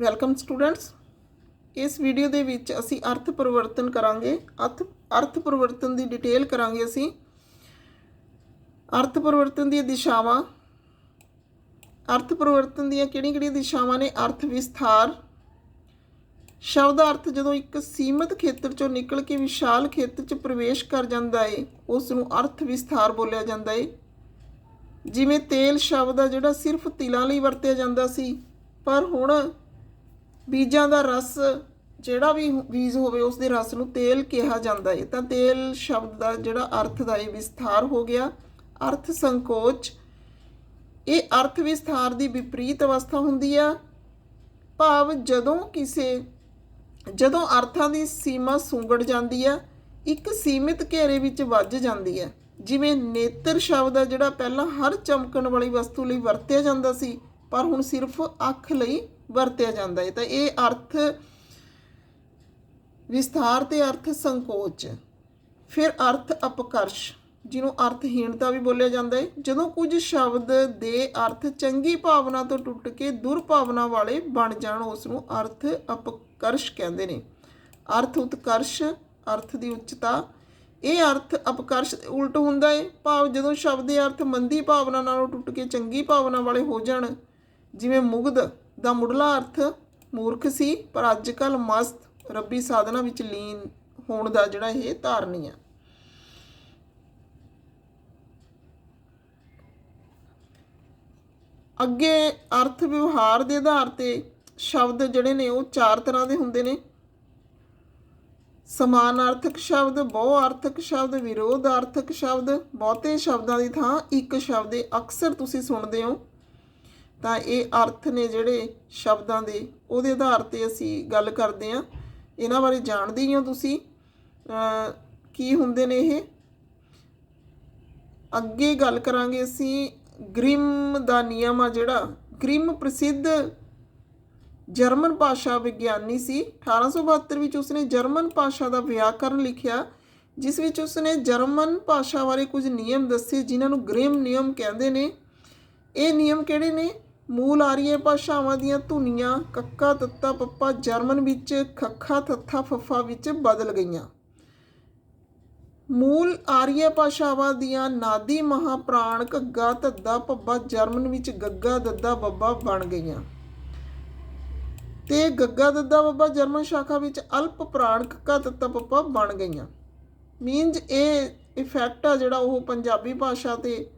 Welcome students ਇਸ video ਦੇ ਵਿੱਚ ਅਸੀਂ ਅਰਥ ਪਰਿਵਰਤਨ ਕਰਾਂਗੇ। ਅਰਥ ਅਰਥ ਪਰਿਵਰਤਨ ਦੀ ਡਿਟੇਲ ਕਰਾਂਗੇ ਅਸੀਂ। ਅਰਥ ਪਰਿਵਰਤਨ ਦੀਆਂ ਦਿਸ਼ਾਵਾਂ। ਅਰਥ ਪਰਿਵਰਤਨ ਦੀਆਂ ਕਿਹੜੀਆਂ-ਕਿਹੜੀਆਂ ਦਿਸ਼ਾਵਾਂ ਨੇ? ਅਰਥ ਵਿਸਥਾਰ। ਸ਼ਬਦ ਅਰਥ ਜਦੋਂ ਇੱਕ ਸੀਮਿਤ ਖੇਤਰ ਚੋਂ ਨਿਕਲ ਕੇ ਵਿਸ਼ਾਲ ਖੇਤਰ 'ਚ ਪ੍ਰਵੇਸ਼ ਕਰ ਜਾਂਦਾ ਏ ਉਸ ਨੂੰ ਅਰਥ ਵਿਸਥਾਰ ਬੋਲਿਆ ਜਾਂਦਾ ਏ। ਜਿਵੇਂ ਤੇਲ ਸ਼ਬਦ ਆ ਜਿਹੜਾ ਸਿਰਫ ਤਿਲਾਂ ਲਈ ਵਰਤਿਆ ਜਾਂਦਾ ਸੀ। ਪਰ ਹੁਣ ਬੀਜਾਂ ਦਾ ਰਸ, ਜਿਹੜਾ ਵੀ ਬੀਜ ਹੋਵੇ ਉਸ ਦੇ ਰਸ ਨੂੰ ਤੇਲ ਕਿਹਾ ਜਾਂਦਾ ਹੈ ਤਾਂ ਤੇਲ ਸ਼ਬਦ ਦਾ ਜਿਹੜਾ ਅਰਥ ਦਾ ਇਹ ਵਿਸਥਾਰ ਹੋ ਗਿਆ। ਅਰਥ ਸੰਕੋਚ। ਇਹ ਅਰਥ ਵਿਸਥਾਰ ਦੀ ਵਿਪਰੀਤ ਅਵਸਥਾ ਹੁੰਦੀ ਆ। ਭਾਵ ਜਦੋਂ ਕਿਸੇ, ਜਦੋਂ ਅਰਥਾਂ ਦੀ ਸੀਮਾ ਸੁੰਗੜ ਜਾਂਦੀ ਆ, ਇੱਕ ਸੀਮਿਤ ਘੇਰੇ ਵਿੱਚ ਵੱਜ ਜਾਂਦੀ ਹੈ ਜਿਵੇਂ ਨੇਤਰ ਸ਼ਬਦ ਆ ਜਿਹੜਾ ਪਹਿਲਾਂ ਹਰ ਚਮਕਣ ਵਾਲੀ ਵਸਤੂ ਲਈ ਵਰਤਿਆ ਜਾਂਦਾ ਸੀ। ਪਰ ਹੁਣ ਸਿਰਫ ਅੱਖ ਲਈ ਵਰਤਿਆ ਜਾਂਦਾ ਹੈ। ਤਾਂ ਇਹ ਅਰਥ ਵਿਸਥਾਰ ਤੇ ਅਰਥ ਸੰਕੋਚ। ਫਿਰ ਅਰਥ ਅਪਕਰਸ਼, ਜਿਹਨੂੰ ਅਰਥਹੀਣਤਾ ਵੀ ਬੋਲਿਆ ਜਾਂਦਾ ਹੈ। ਜਦੋਂ ਕੁਝ ਸ਼ਬਦ ਦੇ ਅਰਥ ਚੰਗੀ ਭਾਵਨਾ ਤੋਂ ਟੁੱਟ ਕੇ ਦੁਰਭਾਵਨਾ ਵਾਲੇ ਬਣ ਜਾਣ, ਉਸ ਨੂੰ ਅਰਥ ਅਪਕਰਸ਼ ਕਹਿੰਦੇ ਨੇ। ਅਰਥ ਉਤਕਰਸ਼, ਅਰਥ ਦੀ ਉੱਚਤਾ, ਇਹ ਅਰਥ ਅਪਕਰਸ਼ ਉਲਟ ਹੁੰਦਾ ਹੈ। ਭਾਵ ਜਦੋਂ ਸ਼ਬਦ ਦੇ ਅਰਥ ਮੰਦੀ ਭਾਵਨਾ ਨਾਲੋਂ ਟੁੱਟ ਕੇ ਚੰਗੀ ਭਾਵਨਾ ਵਾਲੇ ਹੋ ਜਾਣ ਜਿਵੇਂ ਮੁਗਧ ਦਾ ਮੁੱਢਲਾ ਅਰਥ ਮੂਰਖ ਸੀ, ਪਰ ਅੱਜ ਕੱਲ ਮਸਤ ਰੱਬੀ ਸਾਧਨਾ ਵਿੱਚ ਲੀਨ ਹੋਣ ਦਾ ਜਿਹੜਾ ਇਹ ਧਾਰਨੀ ਆ। ਅੱਗੇ ਅਰਥ ਵਿਵਹਾਰ ਦੇ ਆਧਾਰ ਤੇ ਸ਼ਬਦ ਜਿਹੜੇ ਨੇ ਉਹ ਚਾਰ ਤਰ੍ਹਾਂ ਦੇ ਹੁੰਦੇ ਨੇ। ਸਮਾਨਾਰਥਕ ਸ਼ਬਦ ਬਹੁ ਬਹੁਆਰਥਕ ਸ਼ਬਦ ਵਿਰੋਧ ਵਿਰੋਧਾਰਥਕ ਸ਼ਬਦ, ਬਹੁਤੇ ਸ਼ਬਦਾਂ ਦੀ ਥਾਂ ਇੱਕ ਸ਼ਬਦ ਅਕਸਰ ਤੁਸੀਂ ਸੁਣਦੇ ਹੋ ਤਾਂ ਇਹ ਅਰਥ ਨੇ ਜਿਹੜੇ ਸ਼ਬਦਾਂ ਦੇ, ਉਹਦੇ ਆਧਾਰ ਤੇ ਅਸੀਂ ਗੱਲ ਕਰਦੇ ਹਾਂ। ਇਹਨਾਂ ਬਾਰੇ ਜਾਣਦੇ ਹੀ ਹੋ ਤੁਸੀਂ। ਕੀ ਹੁੰਦੇ ਨੇ ਇਹ? ਅੱਗੇ ਗੱਲ ਕਰਾਂਗੇ ਅਸੀਂ, ਗ੍ਰਿਮ ਦਾ ਨਿਯਮ ਆ ਜਿਹੜਾ। ਗ੍ਰਿਮ ਪ੍ਰਸਿੱਧ ਜਰਮਨ ਭਾਸ਼ਾ ਵਿਗਿਆਨੀ ਸੀ। 1872 ਵਿੱਚ ਉਸਨੇ ਜਰਮਨ ਭਾਸ਼ਾ ਦਾ ਵਿਆਕਰਨ ਲਿਖਿਆ, ਜਿਸ ਵਿੱਚ ਉਸਨੇ ਜਰਮਨ ਭਾਸ਼ਾ ਬਾਰੇ ਕੁਝ ਨਿਯਮ ਦੱਸੇ, ਜਿਨ੍ਹਾਂ ਨੂੰ ਗ੍ਰਿਮ ਨਿਯਮ ਕਹਿੰਦੇ ਨੇ। ਇਹ ਨਿਯਮ ਕਿਹੜੇ ਨੇ? ਮੂਲ ਆਰੀਏ ਭਾਸ਼ਾਵਾਂ ਦੀਆਂ ਧੁਨੀਆਂ, ਕੱਕਾ ਤੱਤਾ ਪੱਪਾ ਜਰਮਨ ਵਿੱਚ, ਖੱਖਾ ਥੱਥਾ ਫੱਫਾ ਵਿੱਚ ਬਦਲ ਗਈਆਂ। ਮੂਲ ਆਰੀਆ ਭਾਸ਼ਾਵਾਂ ਦੀਆਂ ਨਾਦੀ ਮਹਾਪ੍ਰਾਣ ਘੱਗਾ ਧੱਦਾ ਪੱਬਾ ਜਰਮਨ ਵਿੱਚ ਗੱਗਾ ਦੱਦਾ ਬੱਬਾ ਬਣ ਗਈਆਂ। ਤੇ ਗੱਗਾ ਦੱਦਾ ਬੱਬਾ ਜਰਮਨ ਸ਼ਾਖਾ ਵਿੱਚ ਅਲਪ ਪ੍ਰਾਣ ਕੱਕਾ ਤੱਤਾ ਪੱਪਾ ਬਣ ਗਈਆਂ। ਮੀਨਜ਼ ਇਹ ਇਫੈਕਟ ਆ ਜਿਹੜਾ ਉਹ ਪੰਜਾਬੀ ਭਾਸ਼ਾ ਤੇ